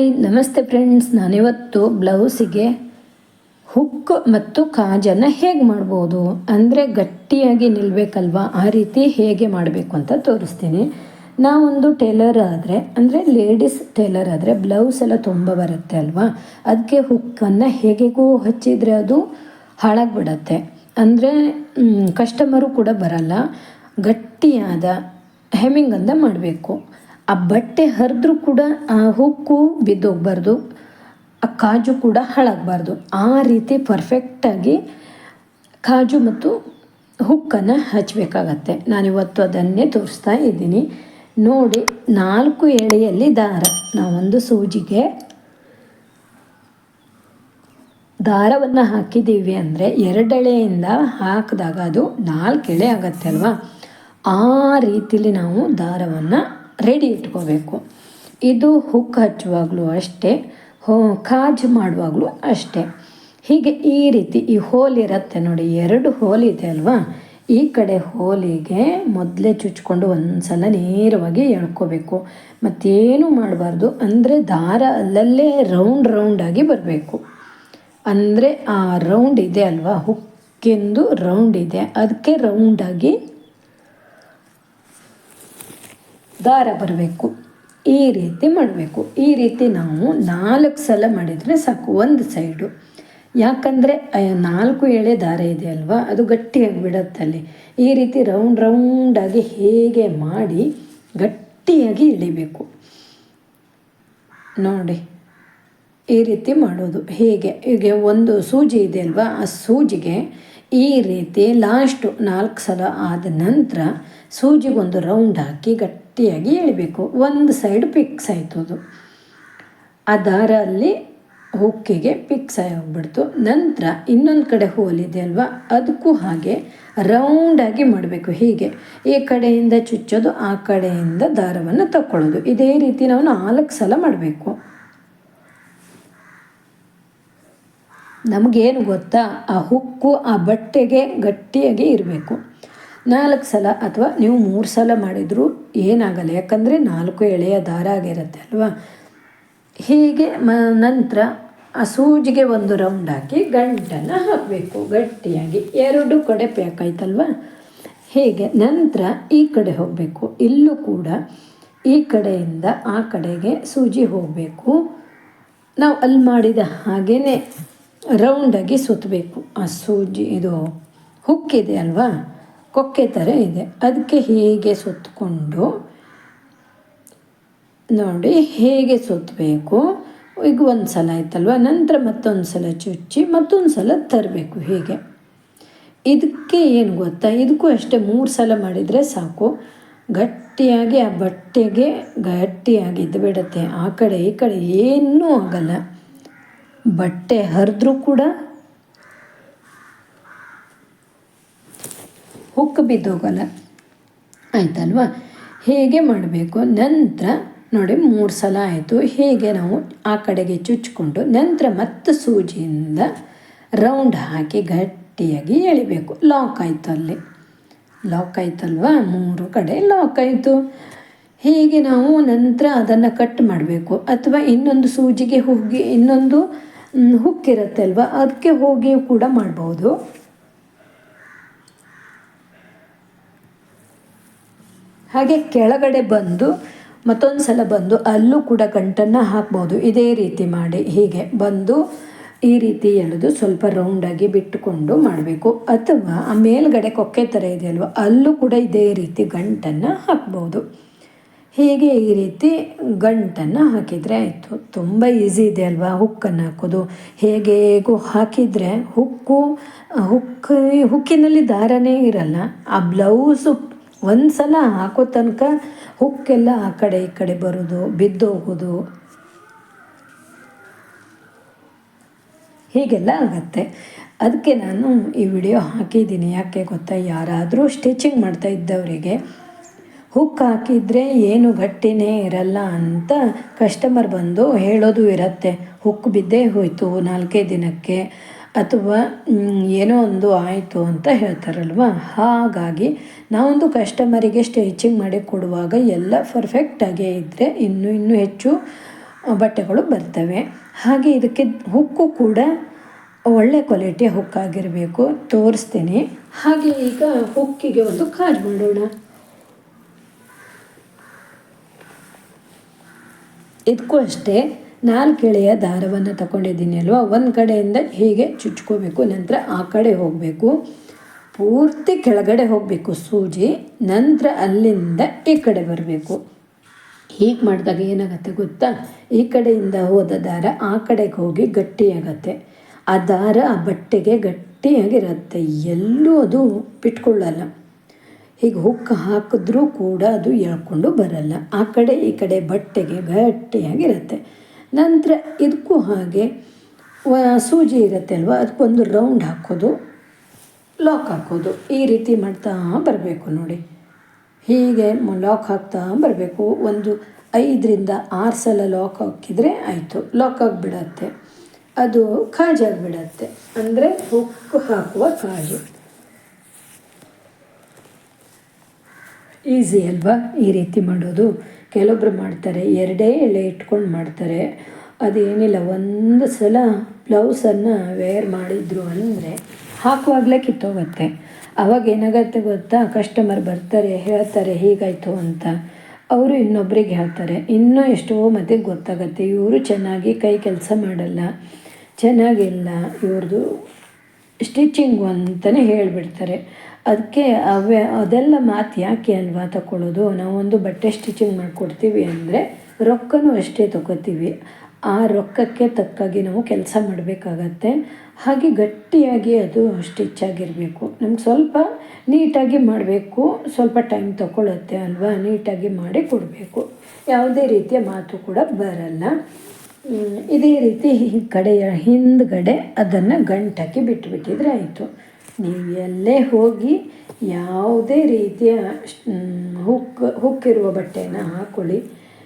Hi, ನಮಸ್ತೆ friends ನಾನಿವತ್ತು ಬ್ಲೌಸಿಗೆ hook ಮತ್ತು ಕಾಜನ್ನು ಹೇಗೆ ಮಾಡ್ಬೋದು? ಅಂದರೆ ಗಟ್ಟಿಯಾಗಿ ನಿಲ್ಲಬೇಕಲ್ವಾ ಆ ರೀತಿ ಹೇಗೆ ಮಾಡಬೇಕು ಅಂತ ತೋರಿಸ್ತೀನಿ. ನಾವೊಂದು ಟೇಲರ್ ಆದರೆ, ಅಂದರೆ ಲೇಡೀಸ್ ಟೇಲರ್ ಆದರೆ ಬ್ಲೌಸ್ ಎಲ್ಲ ತುಂಬ ಬರುತ್ತೆ ಅಲ್ವಾ? ಅದಕ್ಕೆ ಹುಕ್ಕನ್ನು ಹೇಗೆಗೂ ಹಚ್ಚಿದರೆ ಅದು ಹಾಳಾಗ್ಬಿಡತ್ತೆ. ಅಂದರೆ ಕಸ್ಟಮರು ಕೂಡ ಬರಲ್ಲ. ಗಟ್ಟಿಯಾದ ಅಂತ ಮಾಡಬೇಕು. ಆ ಬಟ್ಟೆ ಹರಿದ್ರೂ ಕೂಡ ಆ ಹುಕ್ಕು ಬಿದ್ದೋಗ್ಬಾರ್ದು, ಆ ಕಾಜು ಕೂಡ ಹಾಳಾಗಬಾರ್ದು. ಆ ರೀತಿ ಪರ್ಫೆಕ್ಟಾಗಿ ಕಾಜು ಮತ್ತು ಹುಕ್ಕನ್ನು ಹಚ್ಚಬೇಕಾಗತ್ತೆ ನಾನಿವತ್ತು ಅದನ್ನೇ ತೋರಿಸ್ತಾ ಇದ್ದೀನಿ. ನೋಡಿ, ನಾಲ್ಕು ಎಳೆಯಲ್ಲಿ ದಾರ. ನಾವೊಂದು ಸೂಜಿಗೆ ದಾರವನ್ನು ಹಾಕಿದ್ದೀವಿ ಅಂದರೆ ಎರಡೆಳೆಯಿಂದ ಹಾಕಿದಾಗ ಅದು ನಾಲ್ಕು ಎಳೆ ಆಗತ್ತೆ ಅಲ್ವಾ? ಆ ರೀತಿಯಲ್ಲಿ ನಾವು ದಾರವನ್ನು ರೆಡಿ ಇಟ್ಕೋಬೇಕು. ಇದು ಹುಕ್ ಹಚ್ಚುವಾಗಲೂ ಅಷ್ಟೇ, ಹೋ, ಕಾಜು ಮಾಡುವಾಗಲೂ ಅಷ್ಟೇ. ಹೀಗೆ ಈ ರೀತಿ ಈ ಹೋಲ್ ಇರುತ್ತೆ ನೋಡಿ, ಎರಡು ಹೋಲ್ ಇದೆ ಅಲ್ವಾ? ಈ ಕಡೆ ಹೋಲಿಗೆ ಮೊದಲೇ ಚುಚ್ಕೊಂಡು ಒಂದು ಸಲ ನೇರವಾಗಿ ಎಳ್ಕೋಬೇಕು. ಮತ್ತೇನು ಮಾಡಬಾರ್ದು, ಅಂದರೆ ದಾರ ಅಲ್ಲಲ್ಲೇ ರೌಂಡ್ ರೌಂಡಾಗಿ ಬರಬೇಕು. ಅಂದರೆ ಆ ರೌಂಡ್ ಇದೆ ಅಲ್ವಾ? ಹುಕ್ಕೆಂದು ರೌಂಡ್ ಇದೆ. ಅದಕ್ಕೆ ರೌಂಡಾಗಿ ದಾರ ಬರಬೇಕು. ಈ ರೀತಿ ಮಾಡಬೇಕು. ಈ ರೀತಿ ನಾವು ನಾಲ್ಕು ಸಲ ಮಾಡಿದರೆ ಸಾಕು. ಒಂದು ಸೈಡು. ಯಾಕಂದರೆ ನಾಲ್ಕು ಎಳೆ ದಾರ ಇದೆ ಅಲ್ವಾ ಅದು ಗಟ್ಟಿಯಾಗಿ ಬಿಡುತ್ತಲ್ಲಿ ಈ ರೀತಿ ರೌಂಡ್ ರೌಂಡಾಗಿ ಹೇಗೆ ಮಾಡಿ ಗಟ್ಟಿಯಾಗಿ ಇಳಿಬೇಕು. ನೋಡಿ. ಈ ರೀತಿ ಮಾಡೋದು ಹೇಗೆ? ಹೀಗೆ ಒಂದು ಸೂಜಿ ಇದೆ ಅಲ್ವಾ ಆ ಸೂಜಿಗೆ ಈ ರೀತಿ ಲಾಸ್ಟು ನಾಲ್ಕು ಸಲ ಆದ ನಂತರ ಸೂಜಿಗೊಂದು ರೌಂಡ್ ಹಾಕಿ ಗಟ್ಟಿಯಾಗಿ ಎಳಿಬೇಕು. ಒಂದು ಸೈಡ್ ಪಿಕ್ಸ್ ಆಯಿತು ಅದು ಆ ಅಲ್ಲಿ ಹುಕ್ಕಿಗೆ ಪಿಕ್ಸ್ ಹೋಗ್ಬಿಡ್ತು ನಂತರ ಇನ್ನೊಂದು ಕಡೆ ಹೋಲಿದೆ ಅಲ್ವಾ? ಅದಕ್ಕೂ ಹಾಗೆ ರೌಂಡಾಗಿ ಮಾಡಬೇಕು ಹೀಗೆ. ಈ ಕಡೆಯಿಂದ ಚುಚ್ಚೋದು, ಆ ಕಡೆಯಿಂದ ದಾರವನ್ನು ತಕ್ಕೊಳ್ಳೋದು. ಇದೇ ರೀತಿ ನಾವು ನಾಲ್ಕು ಸಲ ಮಾಡಬೇಕು. ನಮಗೇನು ಗೊತ್ತಾ? ಆ ಹುಕ್ಕು ಆ ಬಟ್ಟೆಗೆ ಗಟ್ಟಿಯಾಗಿ ಇರಬೇಕು. ನಾಲ್ಕು ಸಲ ಅಥವಾ ನೀವು ಮೂರು ಸಲ ಮಾಡಿದರೂ ಏನಾಗಲ್ಲ. ಯಾಕಂದರೆ ನಾಲ್ಕು ಎಳೆಯ ದಾರ ಆಗಿರುತ್ತೆ ಅಲ್ವಾ? ಹೀಗೆ ಮ, ನಂತರ ಆ ಸೂಜಿಗೆ ಒಂದು ರೌಂಡ್ ಹಾಕಿ ಗಂಟನ್ನು ಹಾಕಬೇಕು. ಗಟ್ಟಿಯಾಗಿ. ಎರಡು ಕಡೆ ಪ್ಯಾಕಾಯ್ತಲ್ವಾ ಹೀಗೆ. ನಂತರ ಈ ಕಡೆ ಹೋಗಬೇಕು. ಇಲ್ಲೂ ಕೂಡ ಈ ಕಡೆಯಿಂದ ಆ ಕಡೆಗೆ ಸೂಜಿ ಹೋಗಬೇಕು. ನಾವು ಅಲ್ಲಿ ಮಾಡಿದ ಹಾಗೇ ರೌಂಡಾಗಿ ಸುತ್ತಬೇಕು ಆ ಸೂಜಿ ಇದು ಹುಕ್ಕಿದೆ ಅಲ್ವಾ? ಕೊಕ್ಕೆ ಥರ ಇದೆ. ಅದಕ್ಕೆ ಹೀಗೆ ಸುತ್ತಕೊಂಡು ನೋಡಿ ಹೇಗೆ ಸುತ್ತಬೇಕು ಈಗ ಒಂದು ಸಲ ಆಯ್ತಲ್ವ? ನಂತರ ಮತ್ತೊಂದು ಸಲ ಚುಚ್ಚಿ ಮತ್ತೊಂದು ಸಲ ತರಬೇಕು ಹೀಗೆ. ಇದಕ್ಕೆ ಏನು ಗೊತ್ತಾ? ಇದಕ್ಕೂ ಅಷ್ಟೇ ಮೂರು ಸಲ ಮಾಡಿದರೆ ಸಾಕು. ಗಟ್ಟಿಯಾಗಿ ಆ ಬಟ್ಟೆಗೆ ಗಟ್ಟಿಯಾಗಿದ್ದು ಬಿಡುತ್ತೆ ಆ ಕಡೆ ಈ ಕಡೆ ಏನೂ ಆಗಲ್ಲ. ಬಟ್ಟೆ ಹರಿದ್ರೂ ಕೂಡ ಹುಕ್ಕು ಬಿದ್ದೋಗಲ್ಲ. ಆಯ್ತಲ್ವಾ? ಹೇಗೆ ಮಾಡಬೇಕು? ನಂತರ ನೋಡಿ ಮೂರು ಸಲ ಆಯಿತು. ಹೇಗೆ ನಾವು ಆ ಕಡೆಗೆ ಚುಚ್ಕೊಂಡು ನಂತರ ಮತ್ತೆ ಸೂಜಿಯಿಂದ ರೌಂಡ್ ಹಾಕಿ ಗಟ್ಟಿಯಾಗಿ ಎಳಿಬೇಕು. ಲಾಕ್ ಆಯಿತು ಅಲ್ಲಿ. ಲಾಕ್ ಆಯ್ತಲ್ವಾ? ಮೂರು ಕಡೆ ಲಾಕ್ ಆಯಿತು. ಹೀಗೆ ನಾವು ನಂತರ ಅದನ್ನು ಕಟ್ ಮಾಡಬೇಕು? ಅಥವಾ ಇನ್ನೊಂದು ಸೂಜಿಗೆ ಹೋಗಿ ಇನ್ನೊಂದು ಹುಕ್ಕಿರುತ್ತೆ ಅಲ್ವಾ ಅದಕ್ಕೆ ಹೋಗಿ ಕೂಡ ಮಾಡ್ಬೋದು. ಹಾಗೆ ಕೆಳಗಡೆ ಬಂದು, ಮತ್ತೊಂದು ಸಲ ಬಂದು ಅಲ್ಲೂ ಕೂಡ ಗಂಟನ್ನು ಹಾಕ್ಬೋದು. ಇದೇ ರೀತಿ ಮಾಡಿ, ಹೀಗೆ ಬಂದು ಈ ರೀತಿ ಎಳೆದು ಸ್ವಲ್ಪ ರೌಂಡಾಗಿ ಬಿಟ್ಟುಕೊಂಡು ಮಾಡಬೇಕು. ಅಥವಾ ಆ ಮೇಲ್ಗಡೆ ಕೊಕ್ಕೆ ಥರ ಇದೆಯಲ್ವ, ಅಲ್ಲೂ ಕೂಡ ಇದೇ ರೀತಿ ಗಂಟನ್ನು ಹಾಕ್ಬೋದು. ಹೀಗೆ ಈ ರೀತಿ ಗಂಟನ್ನು ಹಾಕಿದರೆ ಆಯಿತು? ತುಂಬ ಈಸಿ ಇದೆ ಅಲ್ವಾ ಹುಕ್ಕನ್ನು ಹಾಕೋದು? ಹೇಗೆ ಹೇಗೂ ಹಾಕಿದರೆ ಹುಕ್ಕು, ಹುಕ್, ಹುಕ್ಕಿನಲ್ಲಿ ದಾರನೇ ಇರಲ್ಲ. ಆ ಬ್ಲೌಸು ಒಂದು ಸಲ ಹಾಕೋ ತನಕ ಹುಕ್ಕೆಲ್ಲ ಆ ಕಡೆ ಈ ಕಡೆ ಬರೋದು ಬಿದ್ದೋಗೋದು ಹೀಗೆಲ್ಲ ಆಗತ್ತೆ. ಅದಕ್ಕೆ ನಾನು ಈ ವಿಡಿಯೋ ಹಾಕಿದ್ದೀನಿ. ಯಾಕೆ ಗೊತ್ತಾ? ಯಾರಾದರೂ ಸ್ಟಿಚಿಂಗ್ ಮಾಡ್ತಾ ಇದ್ದವರಿಗೆ ಹುಕ್ ಹಾಕಿದರೆ ಏನು ಗಟ್ಟಿನೇ ಇರಲ್ಲ ಅಂತ ಕಸ್ಟಮರ್ ಬಂದು ಹೇಳೋದು ಇರತ್ತೆ. ಹುಕ್ ಬಿದ್ದೇ ಹೋಯಿತು ನಾಲ್ಕೇ ದಿನಕ್ಕೆ ಅಥವಾ ಏನೋ ಒಂದು ಆಯಿತು ಅಂತ ಹೇಳ್ತಾರಲ್ವ? ಹಾಗಾಗಿ ನಾವೊಂದು ಕಸ್ಟಮರಿಗೆ ಸ್ಟಿಚಿಂಗ್ ಮಾಡಿ ಕೊಡುವಾಗ ಎಲ್ಲ ಪರ್ಫೆಕ್ಟಾಗೇ ಇದ್ದರೆ ಇನ್ನೂ ಇನ್ನೂ ಹೆಚ್ಚು ಬಟ್ಟೆಗಳು ಬರ್ತವೆ. ಹಾಗೆ ಇದಕ್ಕೆ ಹುಕ್ಕು ಕೂಡ ಒಳ್ಳೆ ಕ್ವಾಲಿಟಿಯ ಹುಕ್ಕಾಗಿರಬೇಕು. ತೋರಿಸ್ತೀನಿ. ಹಾಗೆ ಈಗ ಹುಕ್ಕಿಗೆ ಒಂದು ಕಾಜ್ ಮಾಡೋಣ. ಇದಕ್ಕೂ ಅಷ್ಟೇ ನಾಲ್ಕು ಎಳೆಯ ದಾರವನ್ನು ತಗೊಂಡಿದ್ದೀನಿ ಅಲ್ವಾ? ಒಂದು ಕಡೆಯಿಂದ ಹೀಗೆ ಚುಚ್ಕೋಬೇಕು, ನಂತರ ಆ ಕಡೆ ಹೋಗಬೇಕು. ಪೂರ್ತಿ ಕೆಳಗಡೆ ಹೋಗಬೇಕು ಸೂಜಿ, ನಂತರ ಅಲ್ಲಿಂದ ಈ ಕಡೆ ಬರಬೇಕು. ಹೀಗೆ ಮಾಡಿದಾಗ ಏನಾಗುತ್ತೆ ಗೊತ್ತಾ? ಈ ಕಡೆಯಿಂದ ಹೋದ ದಾರ ಆ ಕಡೆಗೆ ಹೋಗಿ ಗಟ್ಟಿಯಾಗತ್ತೆ. ಆ ದಾರ ಆ ಬಟ್ಟೆಗೆ ಗಟ್ಟಿಯಾಗಿರುತ್ತೆ. ಎಲ್ಲೂ ಅದು ಬಿಟ್ಕೊಳ್ಳಲ್ಲ. ಹೀಗೆ ಹುಕ್ ಹಾಕಿದ್ರೂ ಕೂಡ ಅದು ಎಳ್ಕೊಂಡು ಬರಲ್ಲ. ಆ ಕಡೆ ಈ ಕಡೆ ಬಟ್ಟೆಗೆ ಗಟ್ಟಿಯಾಗಿರುತ್ತೆ. ನಂತರ ಇದಕ್ಕೂ ಹಾಗೆ ಸೂಜಿ ಇರುತ್ತೆ ಅಲ್ವ? ಅದಕ್ಕೊಂದು ರೌಂಡ್ ಹಾಕೋದು, ಲಾಕ್ ಹಾಕೋದು. ಈ ರೀತಿ ಮಾಡ್ತಾ ಬರಬೇಕು ನೋಡಿ. ಹೀಗೆ ಲಾಕ್ ಹಾಕ್ತಾ ಬರಬೇಕು. ಒಂದು ಐದರಿಂದ ಆರು ಸಲ ಲಾಕ್ ಹಾಕಿದರೆ ಆಯಿತು. ಲಾಕ್ ಆಗಿಬಿಡತ್ತೆ. ಅದು ಕಾಜಾಗಿಬಿಡತ್ತೆ ಅಂದರೆ ಹುಕ್ಕು ಹಾಕುವ ಕಾಜು. ಈಸಿ ಅಲ್ವಾ ಈ ರೀತಿ ಮಾಡೋದು? ಕೆಲವೊಬ್ರು ಮಾಡ್ತಾರೆ, ಎರಡೇ ಎಳೆ ಇಟ್ಕೊಂಡು ಮಾಡ್ತಾರೆ. ಅದೇನಿಲ್ಲ, ಒಂದು ಸಲ ಬ್ಲೌಸನ್ನು ವೇರ್ ಮಾಡಿದ್ರು ಅಂದರೆ ಹಾಕುವಾಗಲೇ ಕಿತ್ತೋಗುತ್ತೆ. ಅವಾಗ ಏನಾಗತ್ತೆ ಗೊತ್ತಾ? ಕಸ್ಟಮರ್ ಬರ್ತಾರೆ, ಹೇಳ್ತಾರೆ, ಹೀಗಾಯಿತು ಅಂತ. ಅವರು ಇನ್ನೊಬ್ರಿಗೆ ಹೇಳ್ತಾರೆ, ಇನ್ನೂ ಎಷ್ಟೋ ಮತ್ತೆ ಗೊತ್ತಾಗತ್ತೆ. ಇವರು ಚೆನ್ನಾಗಿ ಕೈ ಕೆಲಸ ಮಾಡಲ್ಲ, ಚೆನ್ನಾಗಿಲ್ಲ. ಇವ್ರದ್ದು ಸ್ಟಿಚಿಂಗು ಅಂತಲೇ ಹೇಳಿಬಿಡ್ತಾರೆ. ಅದಕ್ಕೆ ಅವೇ, ಅದೆಲ್ಲ ಮಾತು ಯಾಕೆ ಅಲ್ವಾ ತಗೊಳ್ಳೋದು ನಾವೊಂದು ಬಟ್ಟೆ ಸ್ಟಿಚಿಂಗ್ ಮಾಡಿಕೊಡ್ತೀವಿ ಅಂದರೆ ರೊಕ್ಕನೂ ಅಷ್ಟೇ ತಗೋತೀವಿ. ಆ ರೊಕ್ಕಕ್ಕೆ ತಕ್ಕಾಗಿ ನಾವು ಕೆಲಸ ಮಾಡಬೇಕಾಗತ್ತೆ. ಹಾಗೆ ಗಟ್ಟಿಯಾಗಿ ಅದು ಸ್ಟಿಚ್ ಆಗಿರಬೇಕು. ನಮ್ಗೆ ಸ್ವಲ್ಪ ನೀಟಾಗಿ ಮಾಡಬೇಕು. ಸ್ವಲ್ಪ ಟೈಮ್ ತಗೊಳ್ಳುತ್ತೆ ಅಲ್ವಾ? ನೀಟಾಗಿ ಮಾಡಿ ಕೊಡಬೇಕು. ಯಾವುದೇ ರೀತಿಯ ಮಾತು ಕೂಡ ಬರಲ್ಲ. ಇದೇ ರೀತಿ ಈ ಕಡೆಯ ಹಿಂದ್ಗಡೆ ಅದನ್ನು ಗಂಟಾಕಿ ಬಿಟ್ಟುಬಿಟ್ಟಿದ್ರೆ ಆಯಿತು. ನೀವು ಎಲ್ಲೇ ಹೋಗಿ ಯಾವುದೇ ರೀತಿಯ ಹುಕ್, ಹುಕ್ಕಿರುವ ಬಟ್ಟೆಯನ್ನು ಹಾಕ್ಕೊಳ್ಳಿ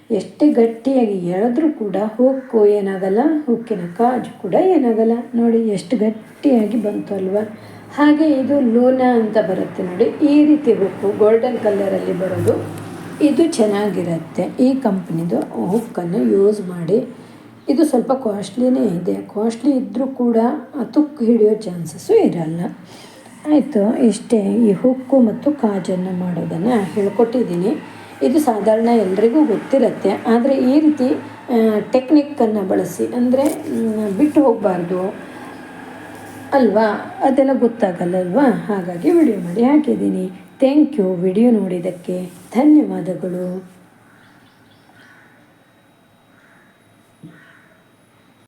ಎಷ್ಟೇ ಗಟ್ಟಿಯಾಗಿ ಎಳೆದ್ರೂ ಕೂಡ ಹುಕ್ಕು ಏನಾಗಲ್ಲ, ಹುಕ್ಕಿನ ಕಾಜು ಕೂಡ ಏನಾಗಲ್ಲ. ನೋಡಿ, ಎಷ್ಟು ಗಟ್ಟಿಯಾಗಿ ಬಂತು ಅಲ್ವಾ? ಹಾಗೆ ಇದು ಲೂನಾ ಅಂತ ಬರುತ್ತೆ ನೋಡಿ. ಈ ರೀತಿ ಹುಕ್ಕು ಗೋಲ್ಡನ್ ಕಲರಲ್ಲಿ ಬರೋದು. ಇದು ಚೆನ್ನಾಗಿರುತ್ತೆ. ಈ ಕಂಪ್ನಿದು ಹುಕ್ಕನ್ನು ಯೂಸ್ ಮಾಡಿ. ಇದು ಸ್ವಲ್ಪ ಕಾಸ್ಟ್ಲಿನೇ ಇದೆ. ಕಾಸ್ಟ್ಲಿ ಇದ್ದರೂ ಕೂಡ ತುಕ್ಕು ಹಿಡಿಯೋ ಚಾನ್ಸಸ್ಸು ಇರಲ್ಲ. ಆಯಿತು, ಇಷ್ಟೇ. ಈ ಹುಕ್ಕು ಮತ್ತು ಕಾಜನ್ನು ಮಾಡೋದನ್ನು ಹೇಳ್ಕೊಟ್ಟಿದ್ದೀನಿ. ಇದು ಸಾಧಾರಣ ಎಲ್ರಿಗೂ ಗೊತ್ತಿರುತ್ತೆ. ಆದರೆ ಈ ರೀತಿ ಟೆಕ್ನಿಕ್ಕನ್ನು ಬಳಸಿ, ಅಂದರೆ ಬಿಟ್ಟು ಹೋಗಬಾರ್ದು ಅಲ್ವಾ? ಅದೆಲ್ಲ ಗೊತ್ತಾಗಲ್ಲಲ್ವಾ? ಹಾಗಾಗಿ ವಿಡಿಯೋ ಮಾಡಿ ಹಾಕಿದ್ದೀನಿ. ಥ್ಯಾಂಕ್ ಯು ವಿಡಿಯೋ ನೋಡಿದ್ದಕ್ಕೆ ಧನ್ಯವಾದಗಳು.